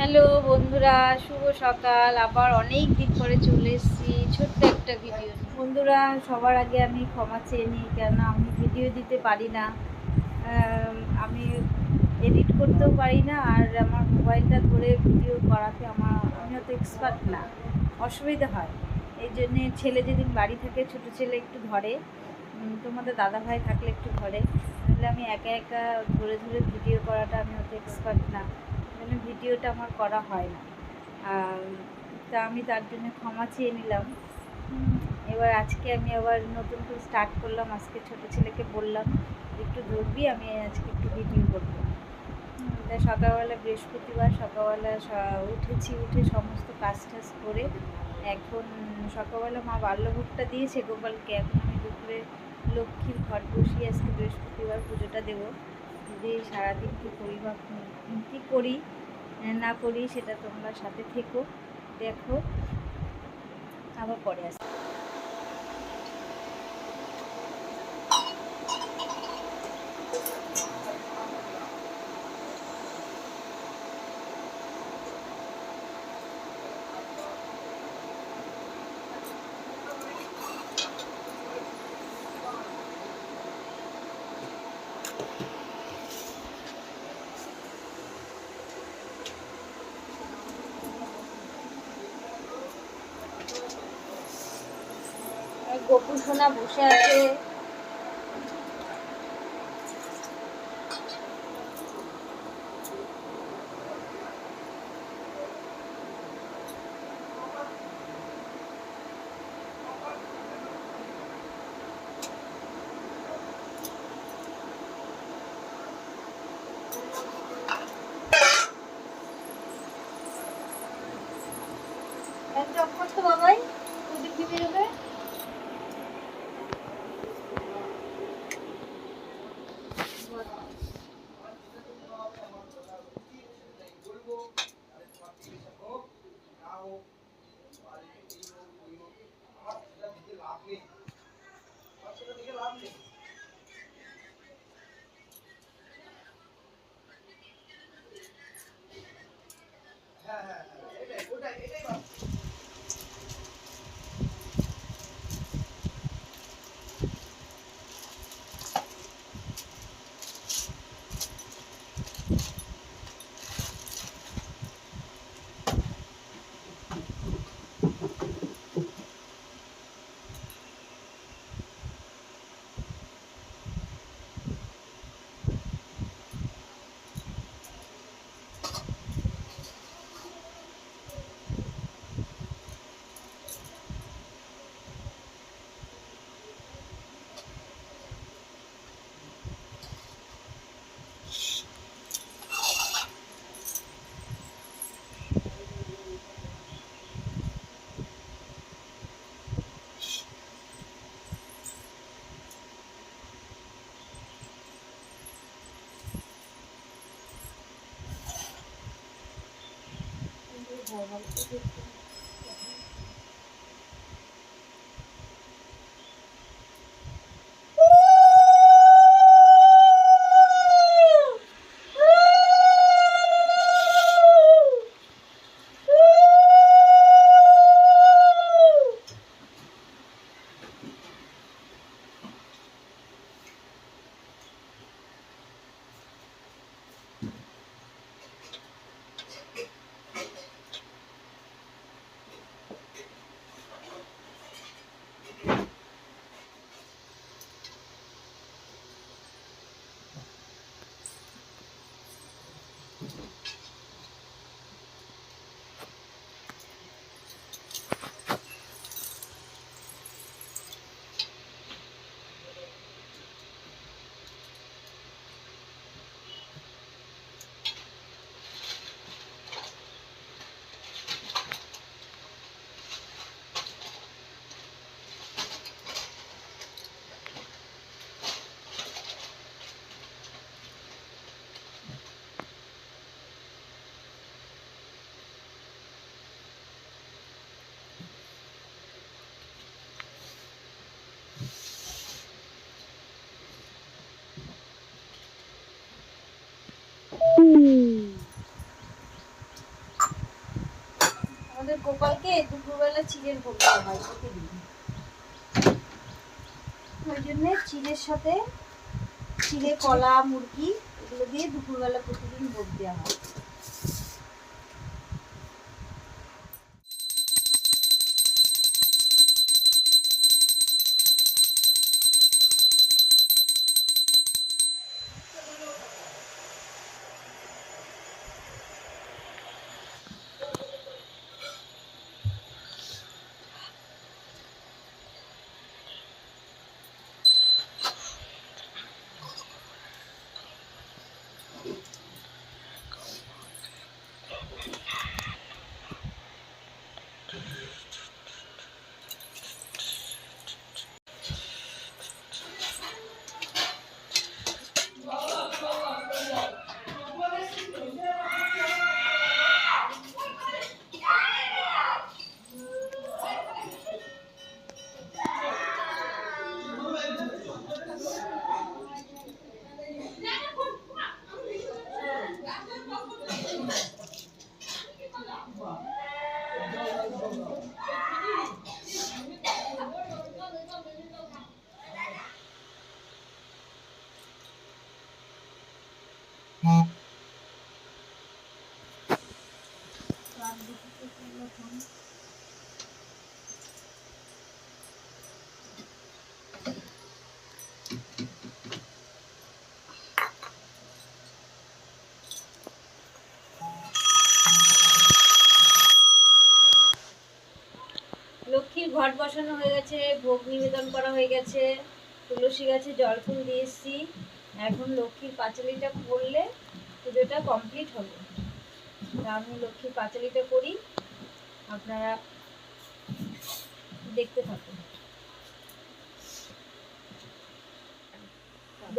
Hello বন্ধুরা শুভ সকাল। আবার অনেক দিন পরে চলে এসেছি ছোট্ট একটা ভিডিও বন্ধুরা সবার আগে আমি ক্ষমা চেয়ে নিই কেন আমি ভিডিও দিতে পারি না। আমি এডিট করতেও পারি না আর আমার মোবাইলটা ধরে ভিডিও করাতে আমার আমি অত এক্সপার্ট না। অসুবিধা হয়। এই জন্যে ছেলে যেদিন বাড়ি থাকে ছোট ছেলে একটু উম, তোমাদের দাদা ভাই থাকলে একটু ধরে। তাহলে আমি একা একা ধরে ধরে ভিডিও করাটা আমি অত এক্সপার্ট না। জন্য ভিডিওটা আমার করা হয় না। তা আমি তার জন্য ক্ষমা চেয়ে নিলাম। এবার আজকে আমি আবার নতুন করে স্টার্ট করলাম। আজকে ছোট ছেলেকে বললাম, একটু ধরবি? আমি আজকে একটু ভিডিও করব। তাই সকালবেলা বৃহস্পতিবার সকালবেলা উঠেছি, উঠে সমস্ত কাজ টাজ করে এখন সকালবেলা মা বাল্যভোগটা দিয়েছে গোপালকে। এখন আমি দুপুরে লক্ষ্মীর ঘর বসিয়ে আজকে বৃহস্পতিবার পুজোটা দেবো। দিয়ে সারাদিন কী করি বা কী করি না করি সেটা তোমরা সাথে থেকো দেখো আবার পরে আসি এই গোপু সোনা বসে আছে। I'm going to do it. গোপালকে দুপুরবেলা চিড়ের দেওয়া হয় প্রতিদিন ওই জন্যে চিড়ের সাথে চিড়ে কলা, মুরগি এগুলো দিয়ে দুপুরবেলা প্রতিদিন ভোগ দেওয়া হয়। গেছে, ভোগ নিবেদন করা হয়ে গেছে, তুলসী গাছে জল ফুল দিয়ে এসছি। এখন লক্ষ্মীর পাঁচালিটা করলে পুজোটা কমপ্লিট হবে। আমি লক্ষ্মীর পাঁচালিটা করি, আপনারা দেখতে থাকুন।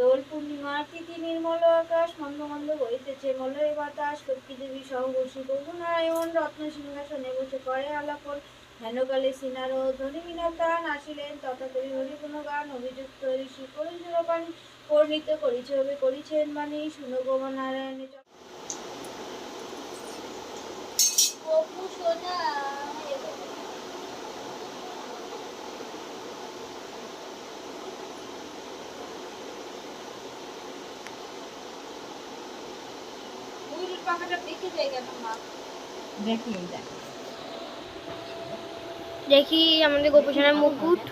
দোল পূর্ণিমার তিথি নির্মল আকাশ মন্দ মন্দ বইতেছে মলয় বাতাস লক্ষ্মী দেবী সহ বসি নারায়ণ, রত্ন সিংহাসনে বসে করে আলাপন হেনকালে সিনার ধ্বনি মিনাতান আসিলেন তথা করি হরি কোনো গান অভিযুক্ত ঋষি পরিচুরপান পরিণীত করিছে হবে করিছেন মানে শুনো নারায়ণে অপু সোনা পাখাটা দেখে যাই কেন মা? দেখি দেখ। দেখি আমাদের গোপসানের মুকুট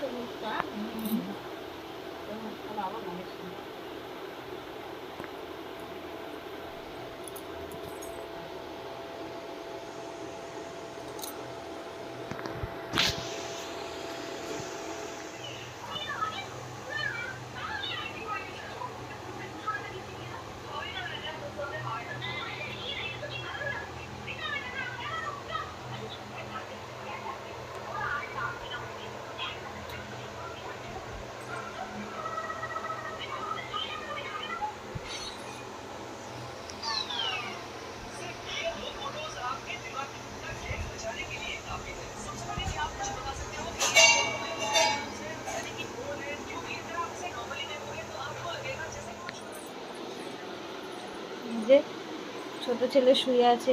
এই যে ছোট ছেলে শুয়ে আছে।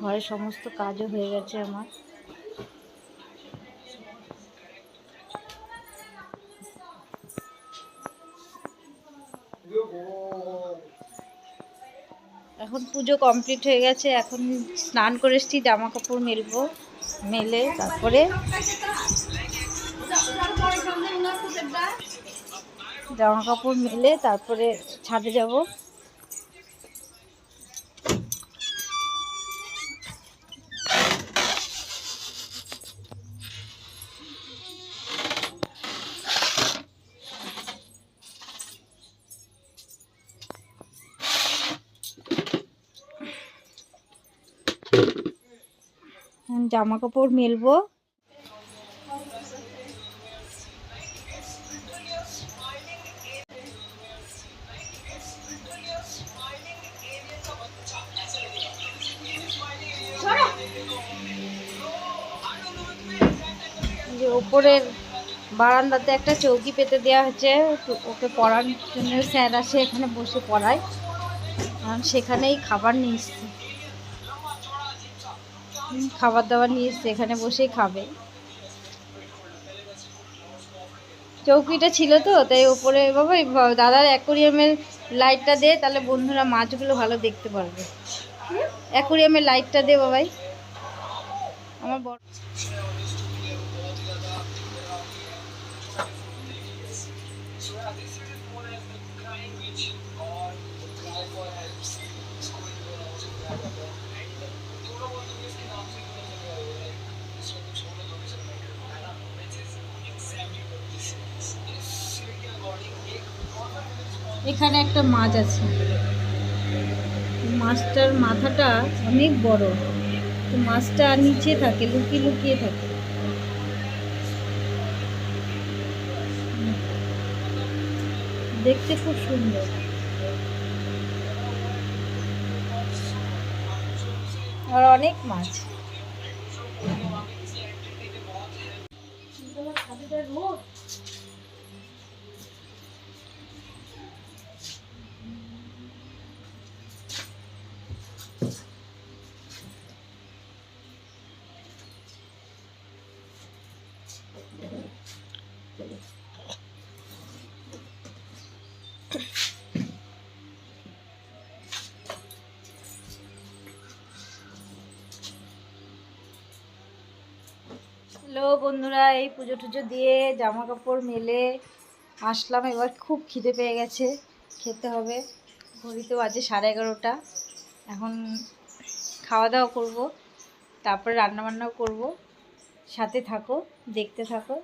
ঘরের সমস্ত কাজও হয়ে গেছে আমার। পুজো কমপ্লিট হয়ে গেছে, এখন স্নান করে এসছি জামা কাপড় মেলবো, মেলে তারপরে জামা কাপড় মেলে তারপরে ছাদে যাব। জামা কাপড় মেলবো যে ওপরের বারান্দাতে একটা চৌকি পেতে দেওয়া হয়েছে ওকে পড়ার জন্য স্যার আসে এখানে বসে পড়ায়। সেখানেই খাবার নিয়ে খাবার দাবার নিয়ে এসছে, এখানে বসেই খাবে। চৌকিটা ছিল তো, তাই ওপরে বাবা, দাদার অ্যাকোরিয়ামের লাইটটা দে, তাহলে বন্ধুরা মাছগুলো ভালো দেখতে পারবে। অ্যাকোরিয়ামের লাইটটা দে, বাবাই। আমার বড় এখানে একটা মাছ আছে। মাছটার মাথাটা অনেক বড়। তো মাছটা নিচে থাকে, লুকিয়ে লুকিয়ে থাকে। দেখতে খুব সুন্দর। আর অনেক মাছ রোদ হ্যালো বন্ধুরা, এই পুজো টুজো দিয়ে জামা কাপড় মেলে আসলাম। এবার খুব খিদে পেয়ে গেছে, খেতে হবে। ঘড়িতে বাজে সাড়ে এগারোটা। এখন খাওয়া দাওয়া করব, তারপরে রান্নাবান্নাও করব। সাথে থাকো, দেখতে থাকো।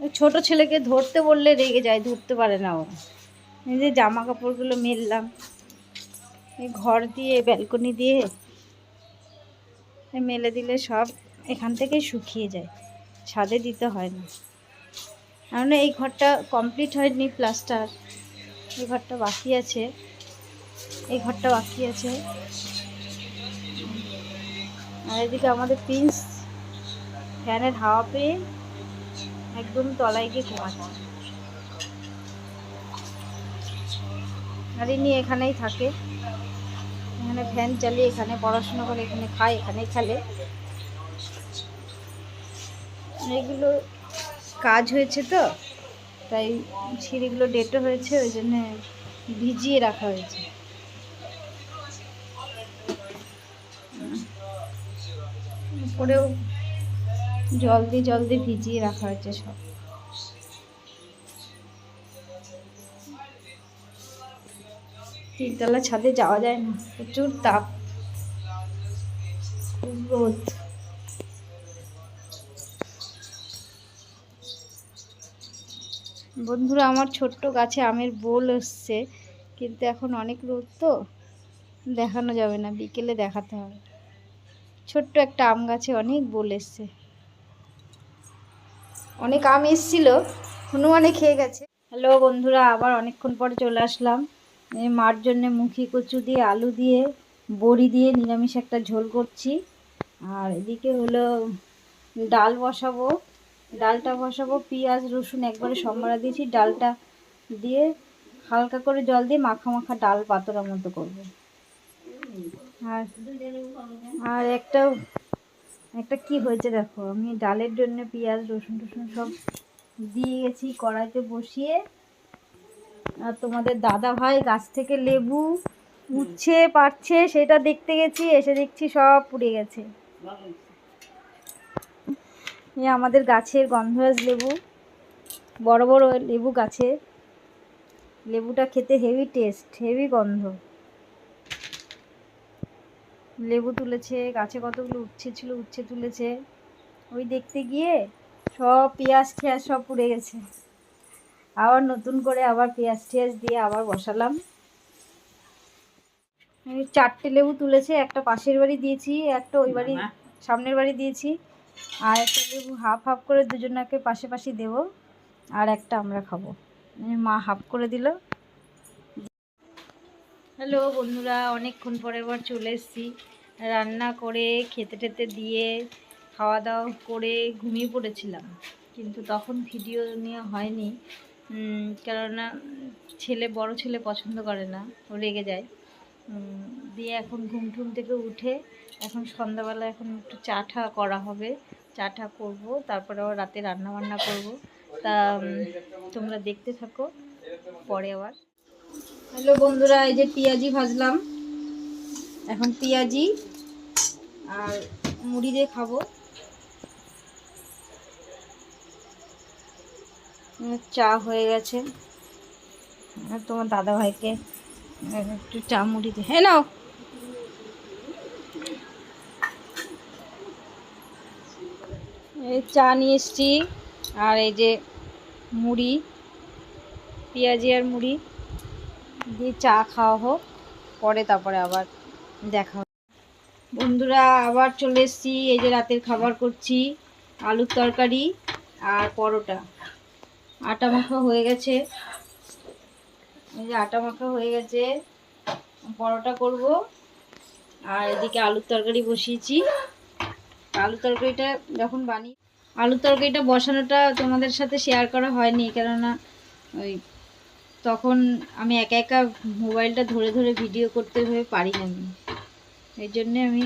ওই ছোট ছেলেকে ধরতে বললে রেগে যায়, ধরতে পারে না ও। যে জামা কাপড়গুলো মেললাম, এই ঘর দিয়ে, ব্যালকনি দিয়ে মেলে দিলে সব এখান থেকেই শুকিয়ে যায়। ছাদে দিতে হয় না। কারণ এই ঘরটা কমপ্লিট হয়নি প্লাস্টার এই ঘরটা বাকি আছে। এই ঘরটা বাকি আছে। আর এদিকে আমাদের প্রিন্স ফ্যানের হাওয়া পেয়ে একদম তলায় গিয়ে ঘুমাচ্ছে। আর ইনি এখানেই থাকে। এখানে ফ্যান চালিয়ে এখানে পড়াশোনা করে, এখানে খায়, এখানেই খেলে। এগুলো কাজ হয়েছে তো, তাই সিঁড়িগুলো ডেটো হয়েছে, ওই জন্য ভিজিয়ে রাখা হয়েছে। উপরেও জল দিয়ে জল দিয়ে ভিজিয়ে রাখা হয়েছে সব। তিনতলা ছাদে যাওয়া যায় না, প্রচুর তাপ, রোদ। বন্ধুরা, আমার ছোট্ট গাছে আমের বোল এসছে, কিন্তু এখন অনেক রোদ তো, দেখানো যাবে না, বিকেলে দেখাতে হবে। ছোট্ট একটা আম গাছে অনেক বোল এসছে। অনেক আম এসছিল, হনুমানে খেয়ে গেছে। হ্যালো বন্ধুরা, আবার অনেকক্ষণ পরে চলে আসলাম। মার জন্যে মুখি কচু দিয়ে, আলু দিয়ে, বড়ি দিয়ে নিরামিষ একটা ঝোল করছি। আর এদিকে হলো ডাল বসাবো। ডালটা বসাবো, পেঁয়াজ, রসুন একবারে সম্বারা দিয়েছি। ডালটা দিয়ে হালকা করে জল দিয়ে মাখা মাখা ডাল পাতোড়া মতো করব। আর আর একটা একটা কি হয়েছে দেখো, আমি ডালের জন্য পেঁয়াজ, রসুন টসুন সব দিয়ে গেছি কড়াইতে বসিয়ে। আর তোমাদের দাদা ভাই গাছ থেকে লেবু উচ্ছে পারছে সেটা দেখতে গেছি, এসে দেখছি সব পুড়ে গেছে। এ আমাদের গাছের গন্ধরাজ লেবু। বড় বড় লেবু গাছে। লেবুটা খেতে হেভি টেস্ট হেভি গন্ধ। লেবু তুলেছে গাছে কতগুলো উচ্ছে ছিল উচ্ছে তুলেছে। ওই দেখতে গিয়ে সব পেঁয়াজ ঠেয়াজ সব পুড়ে গেছে। আবার নতুন করে আবার পেঁয়াজ ঠেয়াজ দিয়ে আবার বসালাম। চারটে লেবু তুলেছে একটা পাশের বাড়ি দিয়েছি একটা ওই বাড়ি সামনের বাড়ি দিয়েছি। আর একটা লেবু হাফ হাফ করে দুজনাকে পাশে পাশে দেবো, আর একটা আমরা খাব। মা হাফ করে দিল। হ্যালো বন্ধুরা, অনেকক্ষণ পরে আবার চলে এসেছি। রান্না করে, খেতে টেতে দিয়ে, খাওয়া দাওয়া করে ঘুমিয়ে পড়েছিলাম। কিন্তু তখন ভিডিও নেওয়া হয়নি। কেননা ছেলে, বড় ছেলে পছন্দ করে না রেগে যায়। দিয়ে এখন ঘুম টুম থেকে উঠে এখন সন্ধ্যাবেলা এখন একটু চা ঠা করা হবে। চা ঠা করব, তারপরে আবার রাতে রান্না বান্না করব। তা তোমরা দেখতে থাকো, পরে আবার। হ্যালো বন্ধুরা, এই যে পেঁয়াজি ভাজলাম। এখন পেঁয়াজি আর মুড়ি দিয়ে খাব। চা হয়ে গেছে। তোমার দাদা ভাইকে একটু চা মুড়ি দিয়ে হ্যাঁ নাও। এই চা নিয়ে এসছি, আর এই যে মুড়ি, পেঁয়াজি আর মুড়ি দিয়ে চা খাওয়া হোক, পরে তারপরে আবার দেখা। বন্ধুরা, আবার চলে এসেছি, এই যে রাতের খাবার করছি, আলুর তরকারি আর পরোটা। আটা মাখা হয়ে গেছে। এই যে আটা মাখা হয়ে গেছে, পরোটা করব। আর এদিকে আলুর তরকারি বসিয়েছি। আলুর তরকারিটা যখন বানি আলুর তরকারিটা বসানোটা তোমাদের সাথে শেয়ার করা হয়নি, কেননা ওই তখন আমি একা একা মোবাইলটা ধরে ধরে ভিডিও করতে হয়ে পারি না আমি। এই জন্যে আমি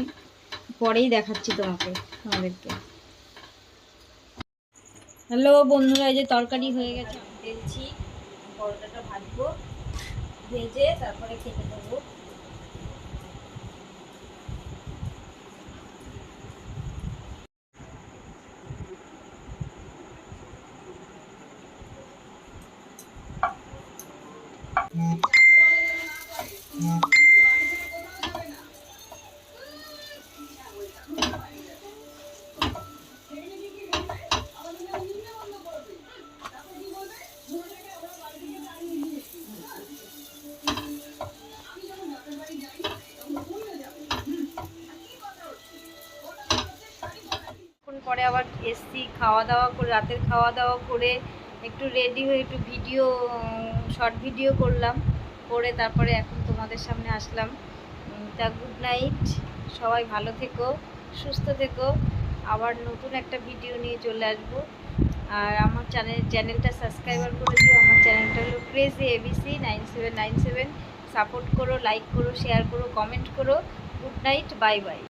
পরেই দেখাচ্ছি তোমাকে, তোমাদেরকে। হ্যালো বন্ধুরা, এই যে তরকারি হয়ে গেছে, আমি পরোটাটা ভাজবো ভেজে তারপরে খেতে দেবো। কিছুক্ষণ পরে আবার এসছি খাওয়া দাওয়া করে, রাতের খাওয়া দাওয়া করে একটু রেডি হয়ে একটু ভিডিও শর্ট ভিডিও করলাম। করে তারপরে এখন তোমাদের সামনে আসলাম। তা গুড নাইট সবাই ভালো থেকো, সুস্থ থেকো। আবার নতুন একটা ভিডিও নিয়ে চলে আসব। আর আমার চ্যানেল চ্যানেলটা সাবস্ক্রাইবার করে দিও। আমার চ্যানেলটা হলো crazy ABC nine seven nine seven support করো লাইক করো শেয়ার করো কমেন্ট করো। Good night bye bye